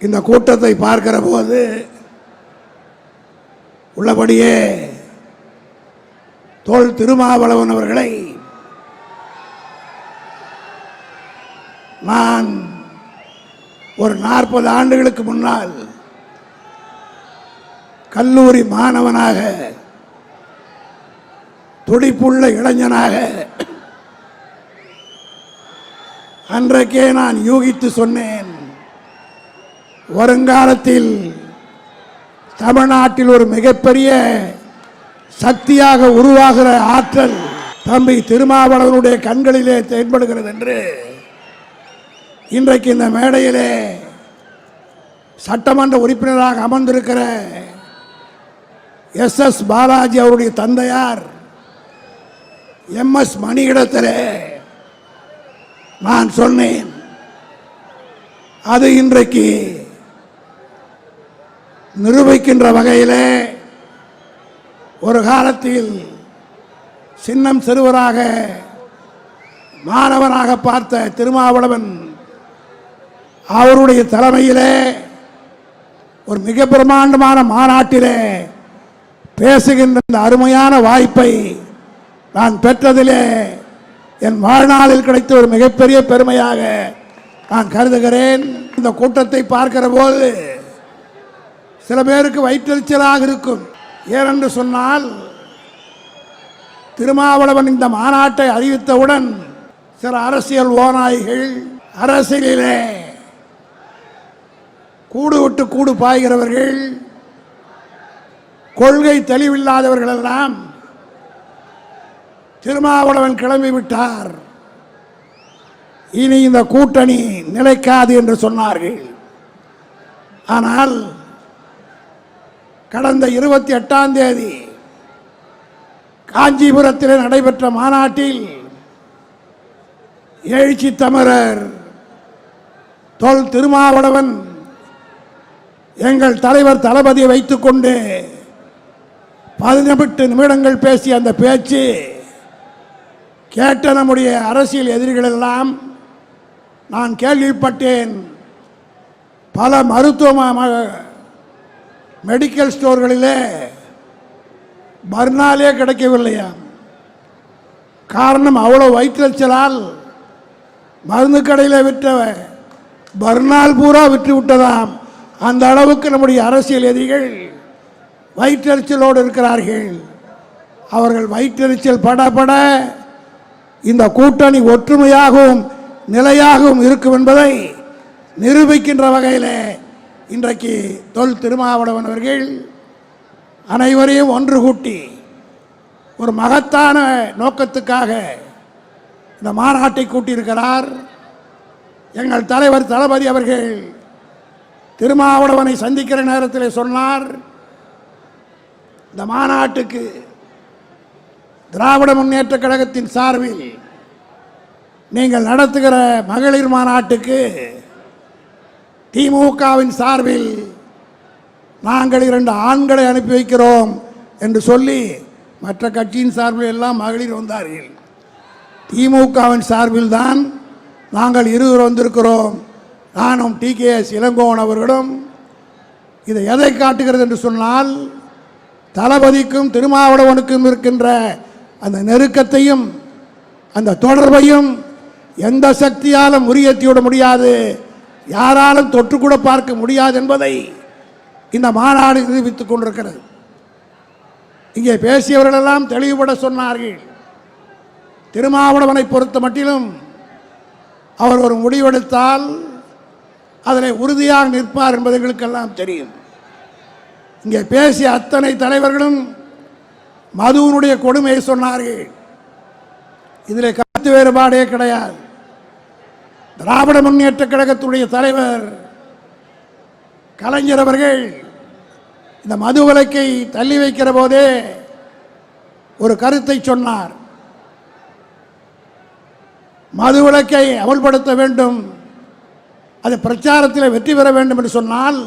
இந்த கூட்டத்தை பார்க்கிற போது உள்ளபடியே தோல் திருமாவளவன் அவர்களை நான் ஒரு நாற்பது ஆண்டுகளுக்கு முன்னால் கல்லூரி மாணவனாக துடிப்புள்ள இளைஞனாக அன்றைக்கே நான் யூகித்து சொன்னேன். வருங்காலத்தில் தமிழ்நாட்டில் ஒரு மிகப்பெரிய சக்தியாக உருவாகிற ஆற்றல் தம்பி திருமாவளவனுடைய கண்களிலே தென்படுகிறது என்று இன்றைக்கு இந்த மேடையிலே சட்டமன்ற உறுப்பினராக அமர்ந்திருக்கிற எஸ் எஸ் பாலாஜி அவருடைய தந்தையார் எம் எஸ் மணியிடத்திலே நான் சொன்னேன். அது இன்றைக்கு நிரூபிக்கின்ற வகையிலே ஒரு காலத்தில் சின்னம் சிறுவராக மாணவனாக பார்த்த திருமாவளவன் அவருடைய தலைமையிலே ஒரு மிக பிரமாண்டமான மாநாட்டிலே பேசுகின்ற இந்த அருமையான வாய்ப்பை நான் பெற்றதிலே என் வாழ்நாளில் கிடைத்த ஒரு மிகப்பெரிய பெருமையாக நான் கருதுகிறேன். இந்த கூட்டத்தை பார்க்கிற போது சில பேருக்கு வயிற்றெரிச்சலாக இருக்கும். ஏனென்று சொன்னால் திருமாவளவன் இந்த மாநாட்டை அறிவித்தவுடன் சில அரசியல் ஓநாய்கள் அரசியலிலே கூடு விட்டு கூடு பாய்கிறவர்கள் கொள்கை தெளிவில்லாதவர்களெல்லாம் திருமாவளவன் கிளம்பி விட்டார். இனி இந்த கூட்டணி நிலைக்காது என்று சொன்னார்கள். ஆனால் கடந்த இருபத்தி எட்டாம் தேதி காஞ்சிபுரத்தில் நடைபெற்ற மாநாட்டில் எழுச்சி தமிழர் தொல் திருமாவளவன் எங்கள் தலைவர் தளபதியை வைத்துக்கொண்டு பதினெட்டு நிமிடங்கள் பேசிய அந்த பேச்சு கேட்ட நம்முடைய அரசியல் எதிரிகளெல்லாம் நான் கேள்விப்பட்டேன். பல மருத்துவமாக மெடிக்கல் ஸ்டோர்களிலே மறுநாளே கிடைக்கவில்லையா? காரணம் அவ்வளோ வயிற்றுச்சலால் மருந்து கடையில் விற்ற மறுநாள் பூரா விற்று விட்டதாம். அந்த அளவுக்கு நம்முடைய அரசியல் எதிரிகள் வயிற்றெரிச்சலோடு இருக்கிறார்கள். அவர்கள் வயிற்றெரிச்சல் பட பட இந்த கூட்டணி ஒற்றுமையாகவும் நிலையாகவும் இருக்கும் என்பதை நிரூபிக்கின்ற வகையில் இன்றைக்கு தொல் திருமாவளவன் அவர்கள் அனைவரையும் ஒன்று கூட்டி ஒரு மகத்தான நோக்கத்துக்காக இந்த மாநாட்டை கூட்டியிருக்கிறார். எங்கள் தலைவர் தளபதி அவர்கள் திருமாவளவனை சந்திக்கிற நேரத்தில் சொன்னார் இந்த மாநாட்டுக்கு திராவிட முன்னேற்ற கழகத்தின் சார்பில் நீங்கள் நடத்துகிற மகளிர் மாநாட்டுக்கு திமுகவின் சார்பில் நாங்கள் இரண்டு ஆண்களை அனுப்பி வைக்கிறோம் என்று சொல்லி மற்ற கட்சியின் சார்பில் எல்லாம் மகளிர் வந்தார்கள். திமுகவின் சார்பில் தான் நாங்கள் இருவர் வந்திருக்கிறோம். நானும் டி. கே. எஸ். இளங்கோவன் அவர்களும். இதை எதை காட்டுகிறது என்று சொன்னால் தளபதிக்கும் திருமாவளவனுக்கும் இருக்கின்ற அந்த நெருக்கத்தையும் அந்த தொடர்பையும் எந்த சக்தியாலும் முறியேற்றிவிட முடியாது. யாராலும் தொற்று கூட பார்க்க முடியாது என்பதை இந்த மாநாடு நிரூபித்துக் கொண்டிருக்கிறது. இங்கே பேசியவர்களெல்லாம் தெளிவுபட சொன்னார்கள். திருமாவளவனை பொறுத்த மட்டிலும் அவர் ஒரு முடிவெடுத்தால் அதில் உறுதியாக நிற்பார் என்பது எங்களுக்கெல்லாம் தெரியும். இங்கே பேசிய அத்தனை தலைவர்களும் மதுவனுடைய கொடுமையை சொன்னார்கள். இதில் கருத்து வேறுபாடே கிடையாது. திராவிட முன்னேற்ற கழகத்துடைய தலைவர் கலைஞர் அவர்கள் இந்த மது விலக்கை தள்ளி வைக்கிற போதே ஒரு கருத்தை சொன்னார். மது விலக்கை அமல்படுத்த வேண்டும். அது பிரச்சாரத்தில் வெற்றி பெற வேண்டும் என்று சொன்னால்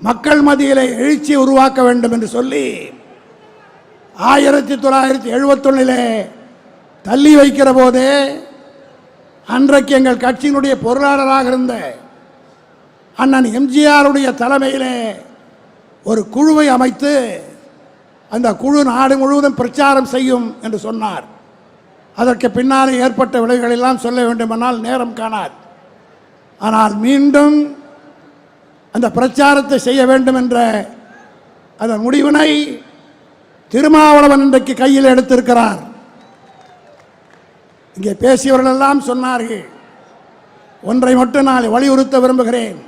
மக்கள் மத்தியில் எழுச்சியை உருவாக்க வேண்டும் என்று சொல்லி ஆயிரத்தி தொள்ளாயிரத்தி எழுபத்தொன்னிலே தள்ளி வைக்கிற போதே அன்றைக்கு எங்கள் கட்சியினுடைய பொருளாளராக இருந்த அண்ணன் எம்ஜிஆருடைய தலைமையிலே ஒரு குழுவை அமைத்து அந்த குழு நாடு முழுவதும் பிரச்சாரம் செய்யும் என்று சொன்னார். அதற்கு பின்னாலே ஏற்பட்ட விளைவுகளெல்லாம் சொல்ல வேண்டுமானால் நேரம் காணாது. ஆனால் மீண்டும் அந்த பிரச்சாரத்தை செய்ய வேண்டும் என்ற அந்த முடிவினை திருமாவளவன் இன்றைக்கு கையில் எடுத்திருக்கிறார். இங்கே பேசியவர்கள் எல்லாம் சொன்னார்கள். ஒன்றை மட்டும் நான் வலியுறுத்த விரும்புகிறேன்.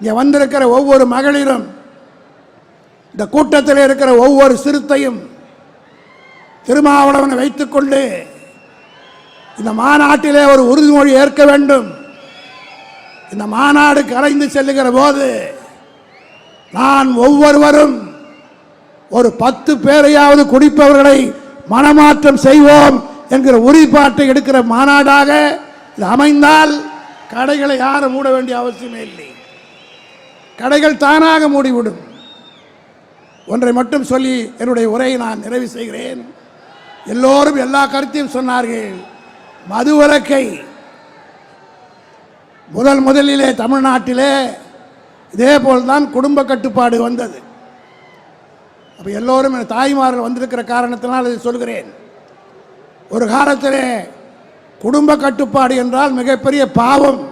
இங்கே வந்திருக்கிற ஒவ்வொரு மகளிரும் இந்த கூட்டத்தில் இருக்கிற ஒவ்வொரு சிறுத்தையும் திருமாவளவனை வைத்துக்கொண்டு இந்த மாநாட்டிலே ஒரு உறுதிமொழி ஏற்க வேண்டும். இந்த மாநாடு கலைந்து செல்லுகிற போது நான் ஒவ்வொருவரும் ஒரு பத்து பேரையாவது குடிப்பவர்களை மனமாற்றம் செய்வோம் என்கிற உறுதிப்பாட்டை எடுக்கிற மாநாடாக இது அமைந்தால் கடைகளை யாரும் மூட வேண்டிய அவசியமே இல்லை. கடைகள் தானாக மூடிவிடும். ஒன்றை மட்டும் சொல்லி என்னுடைய உரையை நான் நிறைவு செய்கிறேன். எல்லோரும் எல்லா கருத்தையும் சொன்னார்கள். மதுவிலக்கை முதல் முதலிலே தமிழ்நாட்டிலே இதே போல்தான் குடும்ப கட்டுப்பாடு வந்தது. அப்போ எல்லோரும் என் தாய்மார்கள் வந்திருக்கிற காரணத்தினால் இதை சொல்கிறேன். ஒரு காலத்திலே குடும்ப கட்டுப்பாடு என்றால் மிகப்பெரிய பாவம்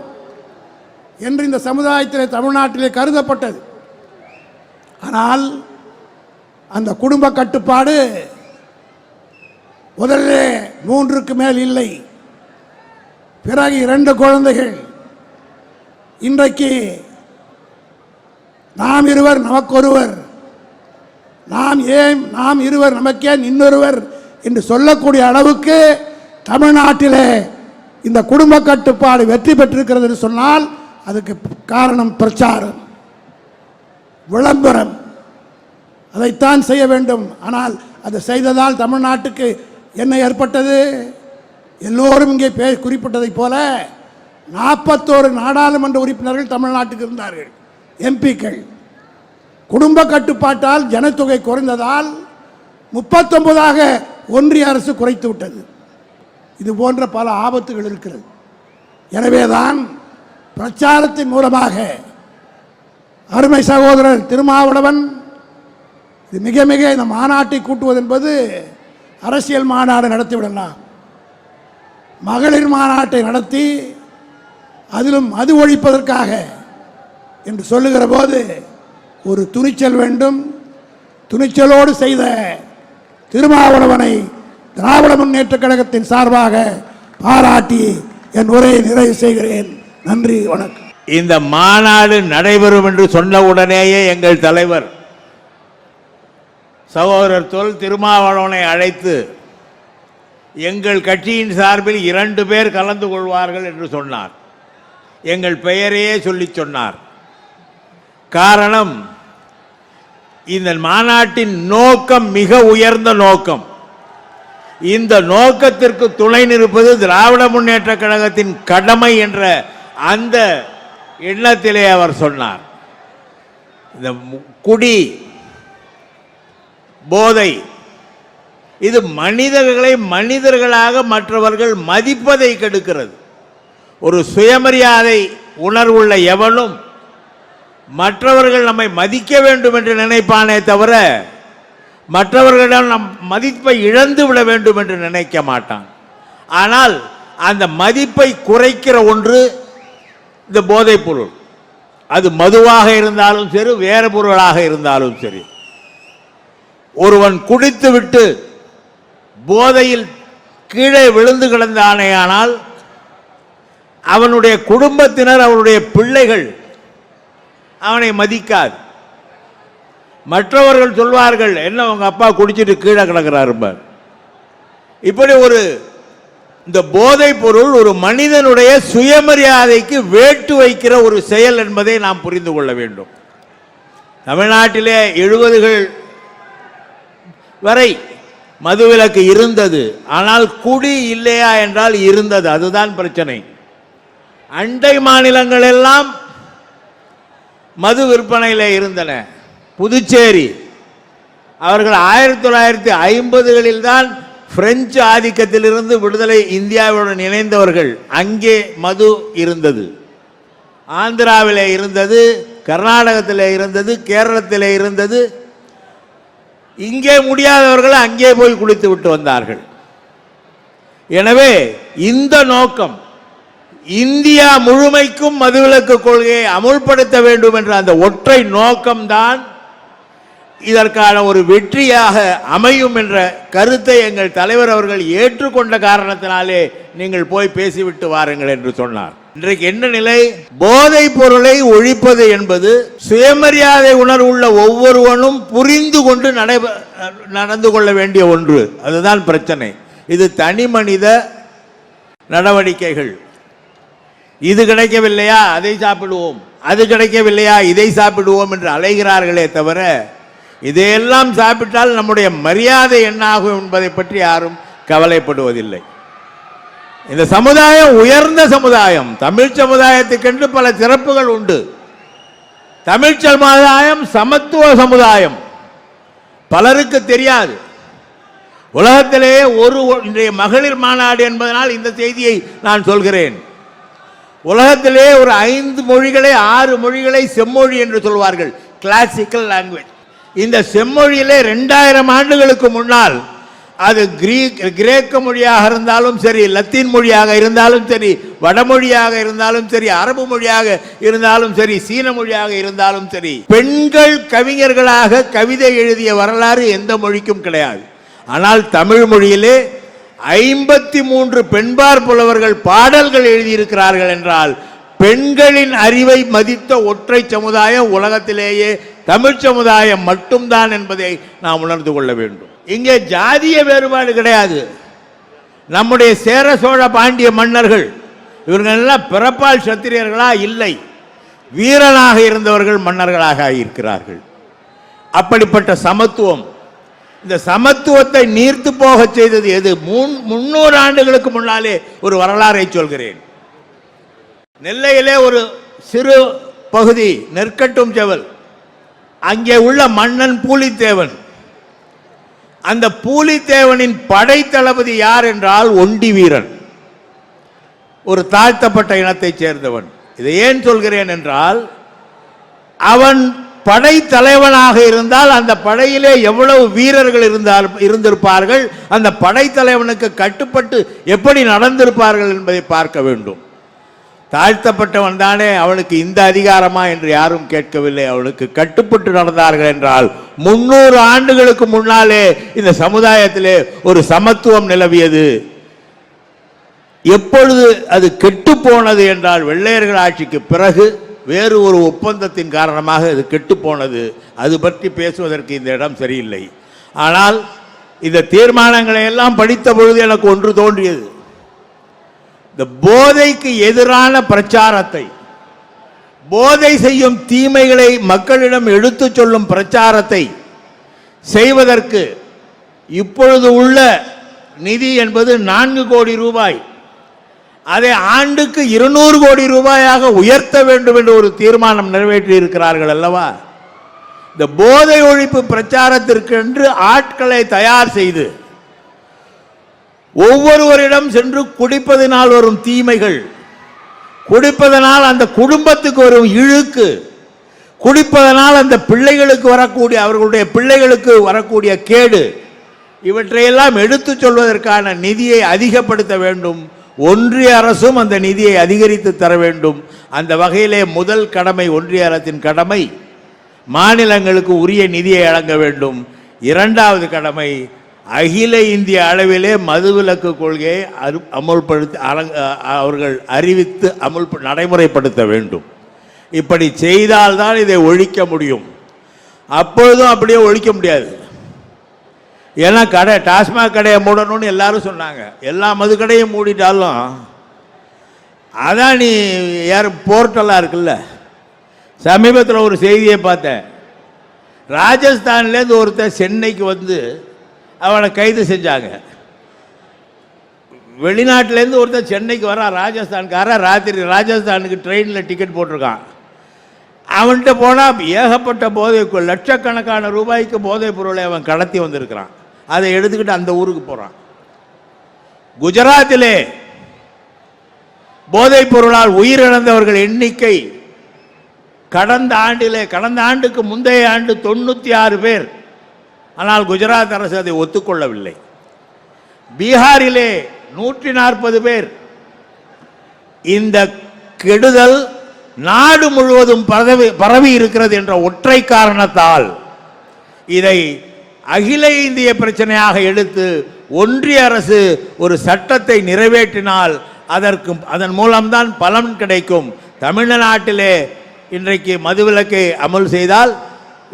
என்று இந்த சமுதாயத்திலே தமிழ்நாட்டிலே கருதப்பட்டது. ஆனால் அந்த குடும்ப கட்டுப்பாடு முதலிலே மூன்றுக்கு மேல் இல்லை. பிறகு இரண்டு குழந்தைகள். இன்றைக்கு நாம் இருவர் நமக்கொருவர். நாம் ஏன் நாம் இருவர் நமக்கேன் இன்னொருவர் என்று சொல்லக்கூடிய அளவுக்கு தமிழ்நாட்டிலே இந்த குடும்ப கட்டுப்பாடு வெற்றி பெற்றிருக்கிறது என்று சொன்னால் அதுக்கு காரணம் பிரச்சாரம் விளம்பரம். அதைத்தான் செய்ய வேண்டும். ஆனால் அதை செய்ததால் தமிழ்நாட்டுக்கு என்ன ஏற்பட்டது? எல்லோரும் இங்கே பே குறிப்பிட்டதைப் போல நாற்பத்தோரு நாடாளுமன்ற உறுப்பினர்கள் தமிழ்நாட்டுக்கு இருந்தார்கள். எம்பிக்கள். குடும்ப கட்டுப்பாட்டால் ஜனத்தொகை குறைந்ததால் முப்பத்தொன்பதாக ஒன்றிய அரசு குறைத்து விட்டது. இது போன்ற பல ஆபத்துகள் இருக்கிறது. எனவேதான் பிரச்சாரத்தின் மூலமாக அருமை சகோதரர் திருமாவளவன் இது மிக மிக இந்த மாநாட்டை கூட்டுவது என்பது அரசியல் மாநாடு நடத்திவிடலாம் மகளிர் மாநாட்டை நடத்தி அதிலும் மது ஒழிப்பதற்காக என்று சொல்லுகிற போது ஒரு துணிச்சல் வேண்டும். துணிச்சலோடு செய்த திருமாவளவனை திராவிட முன்னேற்ற கழகத்தின் சார்பாக பாராட்டி என் உரையை நிறைவு செய்கிறேன். நன்றி வணக்கம். இந்த மாநாடு நடைபெறும் என்று சொன்ன உடனேயே எங்கள் தலைவர் சகோதரர் தொல் திருமாவளவனை அழைத்து எங்கள் கட்சியின் சார்பில் இரண்டு பேர் கலந்து கொள்வார்கள் என்று சொன்னார். எங்கள் பெயரையே சொல்லி சொன்னார். காரணம் இந்த மாநாட்டின் நோக்கம் மிக உயர்ந்த நோக்கம். இந்த நோக்கத்திற்கு துணை நிற்பது திராவிட முன்னேற்ற கழகத்தின் கடமை என்ற அந்த எண்ணத்திலே அவர் சொன்னார். இந்த மு- குடி போதை இது மனிதர்களை மனிதர்களாக மற்றவர்கள் மதிப்பதை கெடுக்கிறது. ஒரு சுயமரியாதை உணர்வுள்ள எவனும் மற்றவர்கள் நம்மை மதிக்க வேண்டும் என்று நினைப்பானே தவிர மற்றவர்களிடம் நம் மதிப்பை இழந்து விட வேண்டும் என்று நினைக்க மாட்டான். ஆனால் அந்த மதிப்பை குறைக்கிற ஒன்று இந்த போதைப் பொருள். அது மதுவாக இருந்தாலும் சரி வேறு பொருளாக இருந்தாலும் சரி. ஒருவன் குடித்துவிட்டு போதையில் கீழே விழுந்து கிடந்தானேயானால் அவனுடைய குடும்பத்தினர் அவனுடைய பிள்ளைகள் அவனை மதிக்காது. மற்றவர்கள் சொல்வார்கள் என்ன உங்க அப்பா குடிச்சிட்டு கீழே கிடக்கிறார் இப்படி ஒரு இந்த போதை பொருள் ஒரு மனிதனுடைய சுயமரியாதைக்கு வேட்டு வைக்கிற ஒரு செயல் என்பதை நாம் புரிந்து கொள்ள வேண்டும். தமிழ்நாட்டிலே எழுபதுகள் வரை மதுவிலக்கு இருந்தது. ஆனால் குடி இல்லையா என்றால் இருந்தது. அதுதான் பிரச்சனை. அண்டை மாநிலங்கள் எல்லாம் மது விற்பனையில் இருந்தன. புதுச்சேரி. அவர்கள் ஆயிரத்தி தொள்ளாயிரத்தி ஐம்பதுகளில் தான் பிரெஞ்சு ஆதிக்கத்திலிருந்து விடுதலை இந்தியாவுடன் இணைந்தவர்கள். அங்கே மது இருந்தது. ஆந்திராவில் இருந்தது கர்நாடகத்தில் இருந்தது கேரளத்தில் இருந்தது. இங்கே முடியாதவர்கள் அங்கே போய் குளித்து விட்டு வந்தார்கள். எனவே இந்த நோக்கம் இந்தியா முழுமைக்கும் மதுவிலக்கு கொள்கையை அமுல்படுத்த வேண்டும் என்ற அந்த ஒற்றை நோக்கம்தான் இதற்கான ஒரு வெற்றியாக அமையும் என்ற கருத்தை எங்கள் தலைவர் அவர்கள் ஏற்றுக்கொண்ட காரணத்தினாலே நீங்கள் போய் பேசிவிட்டு வாருங்கள் என்று சொன்னார். இன்றைக்கு என்ன நிலை? போதைப் பொருளை ஒழிப்பது என்பது சுயமரியாதை உணர்வுள்ள ஒவ்வொருவனும் புரிந்து கொண்டு நடந்து கொள்ள வேண்டிய ஒன்று. அதுதான் பிரச்சனை. இது தனி மனித நடவடிக்கைகள். இது கிடைக்கவில்லையா? அதை சாப்பிடுவோம். அது கிடைக்கவில்லையா? இதை சாப்பிடுவோம் என்று அலைகிறார்களே தவிர இதையெல்லாம் சாப்பிட்டால் நம்முடைய மரியாதை என்னாகும் என்பதை பற்றி யாரும் கவலைப்படுவதில்லை. இந்த சமுதாயம் உயர்ந்த சமுதாயம். தமிழ் சமுதாயத்துக்கென்று பல சிறப்புகள் உண்டு. தமிழ் சமுதாயம் சமத்துவ சமுதாயம். பலருக்கு தெரியாது. உலகத்திலேயே ஒரு இன்றைய மகளிர் மாநாடு என்பதனால் இந்த செய்தியை நான் சொல்கிறேன். உலகத்திலே ஒரு ஐந்து மொழிகளை ஆறு மொழிகளை செம்மொழி என்று சொல்வார்கள். கிளாசிக்கல் லாங்குவேஜ் இந்த செம்மொழியிலே ரெண்டாயிரம் ஆண்டுகளுக்கு முன்னால் அது கிரீக் கிரேக்க மொழியாக இருந்தாலும் சரி லத்தீன் மொழியாக இருந்தாலும் சரி வடமொழியாக இருந்தாலும் சரி அரபு மொழியாக இருந்தாலும் சரி சீன மொழியாக இருந்தாலும் சரி பெண்கள் கவிஞர்களாக கவிதை எழுதிய வரலாறு எந்த மொழிக்கும் கிடையாது. ஆனால் தமிழ் மொழியிலே ஐம்பத்தி மூன்று பெண்பார் புலவர்கள் பாடல்கள் எழுதியிருக்கிறார்கள் என்றால் பெண்களின் அறிவை மதித்த ஒற்றை சமுதாயம் உலகத்திலேயே தமிழ் சமுதாயம் மட்டும்தான் என்பதை நாம் உணர்ந்து கொள்ள வேண்டும். இங்கே ஜாதிய வேறுபாடு கிடையாது. நம்முடைய சேர சோழ பாண்டிய மன்னர்கள் இவர்களெல்லாம் பிறப்பால் சத்திரியர்களா? இல்லை. வீரனாக இருந்தவர்கள் மன்னர்களாக இருக்கிறார்கள். அப்படிப்பட்ட சமத்துவம் இந்த சமத்துவத்தை நீர்த்து போக செய்தது எது? முன்னூறு ஆண்டுகளுக்கு முன்னாலே ஒரு வரலாறை சொல்கிறேன். நெல்லையிலே ஒரு சிறு பகுதி நெற்கட்டும் செவல். அங்கே உள்ள மன்னன் பூலித்தேவன். அந்த பூலித்தேவனின் படைத்தளபதி யார் என்றால் ஒண்டி வீரன். ஒரு தாழ்த்தப்பட்ட இனத்தைச் சேர்ந்தவன். இதை ஏன் சொல்கிறேன் என்றால் அவன் படை தலைவனாக இருந்தால் அந்த படையிலே எவ்வளவு வீரர்கள் இருந்தால் இருந்திருப்பார்கள் அந்த படை தலைவனுக்கு கட்டுப்பட்டு எப்படி நடந்திருப்பார்கள் என்பதை பார்க்க வேண்டும். தாழ்த்தப்பட்டவன் தானே அவனுக்கு இந்த அதிகாரமா என்று யாரும் கேட்கவில்லை. அவனுக்கு கட்டுப்பட்டு நடந்தார்கள் என்றால் முன்னூறு ஆண்டுகளுக்கு முன்னாலே இந்த சமுதாயத்திலே ஒரு சமத்துவம் நிலவியது. எப்பொழுது அது கெட்டு போனது என்றால் வெள்ளையர்கள் ஆட்சிக்கு பிறகு வேறு ஒரு ஒப்பந்தத்தின் காரணமாக இது கெட்டுப்போனது. அது பற்றி பேசுவதற்கு இந்த இடம் சரியில்லை. ஆனால் இந்த தீர்மானங்களை எல்லாம் படித்த பொழுது எனக்கு ஒன்று தோன்றியது. இந்த போதைக்கு எதிரான பிரச்சாரத்தை போதை செய்யும் தீமைகளை மக்களிடம் எடுத்துச் சொல்லும் பிரச்சாரத்தை செய்வதற்கு இப்பொழுது உள்ள நிதி என்பது நான்கு கோடி ரூபாய். அதை ஆண்டுக்கு இருநூறு கோடி ரூபாயாக உயர்த்த வேண்டும் என்று ஒரு தீர்மானம் நிறைவேற்றி இருக்கிறார்கள் அல்லவா? இந்த போதை ஒழிப்பு பிரச்சாரத்திற்கென்று ஆட்களை தயார் செய்து ஒவ்வொருவரிடம் சென்று குடிப்பதனால் வரும் தீமைகள் குடிப்பதனால் அந்த குடும்பத்துக்கு வரும் இழுக்கு குடிப்பதனால் அந்த பிள்ளைகளுக்கு வரக்கூடிய அவர்களுடைய பிள்ளைகளுக்கு வரக்கூடிய கேடு இவற்றையெல்லாம் எடுத்துச் சொல்வதற்கான நிதியை அதிகப்படுத்த வேண்டும். ஒன்றிய அரசும் அந்த நிதியை அதிகரித்து தர வேண்டும். அந்த வகையிலே முதல் கடமை ஒன்றிய அரசின் கடமை. மாநிலங்களுக்கு உரிய நிதியை வழங்க வேண்டும். இரண்டாவது கடமை அகில இந்திய அளவிலே மதுவிலக்கு கொள்கையை அரு அமுல்படுத்தி அவர்கள் அறிவித்து அமுல் நடைமுறைப்படுத்த வேண்டும். இப்படி செய்தால்தான் இதை ஒழிக்க முடியும். அப்பொழுதும் அப்படியே ஒழிக்க முடியாது. ஏன்னா கடை டாஸ்மாக் கடையை மூடணும்னு எல்லாரும் சொன்னாங்க. எல்லா மது கடையும் மூடிட்டாலும் அதான் நீ யார் போர்ட்டெல்லாம் இருக்குல்ல? சமீபத்தில் ஒரு செய்தியை பார்த்தேன். ராஜஸ்தான்லேருந்து ஒருத்தன் சென்னைக்கு வந்து அவனை கைது செஞ்சாங்க. வெளிநாட்டிலேருந்து ஒருத்தன் சென்னைக்கு வரான் ராஜஸ்தான்காரன். ராத்திரி ராஜஸ்தானுக்கு ட்ரெயினில் டிக்கெட் போட்டிருக்கான். அவன்கிட்ட போனால் ஏகப்பட்ட போதை லட்சக்கணக்கான ரூபாய்க்கு போதைப் பொருளை அவன் கடத்தி வந்திருக்கிறான். அதை எடுத்துக்கிட்டு அந்த ஊருக்கு போகிறான் குஜராத்திலே போதைப் பொருளால் உயிரிழந்தவர்கள் எண்ணிக்கை கடந்த ஆண்டிலே கடந்த ஆண்டுக்கு முந்தைய ஆண்டு தொண்ணூற்றி ஆறு பேர். ஆனால் குஜராத் அரசு அதை ஒத்துக்கொள்ளவில்லை. பீகாரிலே நூற்றி நாற்பது பேர். இந்த கெடுதல் நாடு முழுவதும் பரவி பரவி இருக்கிறது என்ற ஒற்றை காரணத்தால் இதை அகில இந்திய பிரச்சனையாக எடுத்து ஒன்றிய அரசு ஒரு சட்டத்தை நிறைவேற்றினால் அதற்கு அதன் மூலம்தான் பலன் கிடைக்கும். தமிழ்நாட்டிலே இன்றைக்கு மதுவிலக்கை அமல் செய்தால்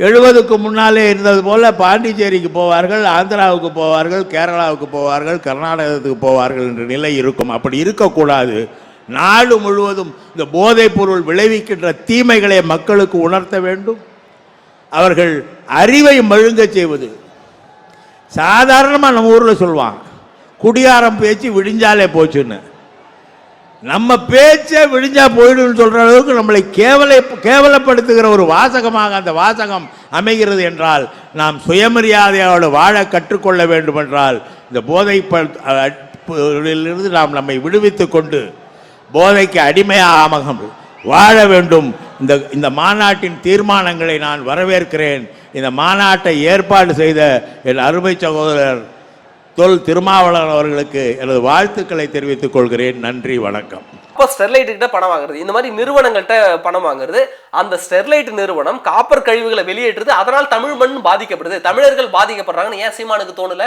எழுபதுக்கு முன்னாலே இருந்தது போல பாண்டிச்சேரிக்கு போவார்கள் ஆந்திராவுக்கு போவார்கள் கேரளாவுக்கு போவார்கள் கர்நாடகத்துக்கு போவார்கள் என்ற நிலை இருக்கும். அப்படி இருக்கக்கூடாது. நாடு முழுவதும் இந்த போதைப் பொருள் விளைவிக்கின்ற தீமைகளை மக்களுக்கு உணர்த்த வேண்டும். அவர்கள் அறிவை மழுங்கச் செய்வது சாதாரணமாக நம்ம ஊரில் சொல்லுவாங்க. குடியாரம் பேச்சு விடிஞ்சாலே போச்சுன்னு. நம்ம பேச்சை விடிஞ்சா போயிடும்னு சொல்கிற அளவுக்கு நம்மளை கேவலை கேவலப்படுத்துகிற ஒரு வாசகமாக அந்த வாசகம் அமைகிறது என்றால் நாம் சுயமரியாதையோடு வாழ கற்றுக்கொள்ள வேண்டும் என்றால் இந்த போதை இருந்து நாம் நம்மை விடுவித்து கொண்டு போதைக்கு அடிமையாக வாழ வேண்டும் இந்த இந்த மாநாட்டின் தீர்மானங்களை நான் வரவேற்கிறேன். இந்த மாநாட்டை ஏற்பாடு செய்த என் அருமை சகோதரர் தொல் திருமாவளவன் அவர்களுக்கு எனது வாழ்த்துக்களை தெரிவித்துக் கொள்கிறேன். நன்றி வணக்கம். அப்போ ஸ்டெர்லைட்டுக்கிட்ட பணம் வாங்குறது. இந்த மாதிரி நிறுவனங்கள்கிட்ட பணம் வாங்குறது. அந்த ஸ்டெர்லைட் நிறுவனம் காப்பர் கழிவுகளை வெளியேற்றுறது அதனால் தமிழ் மண் பாதிக்கப்படுது. தமிழர்கள் பாதிக்கப்படுறாங்கன்னு ஏன் சீமானுக்கு தோணல?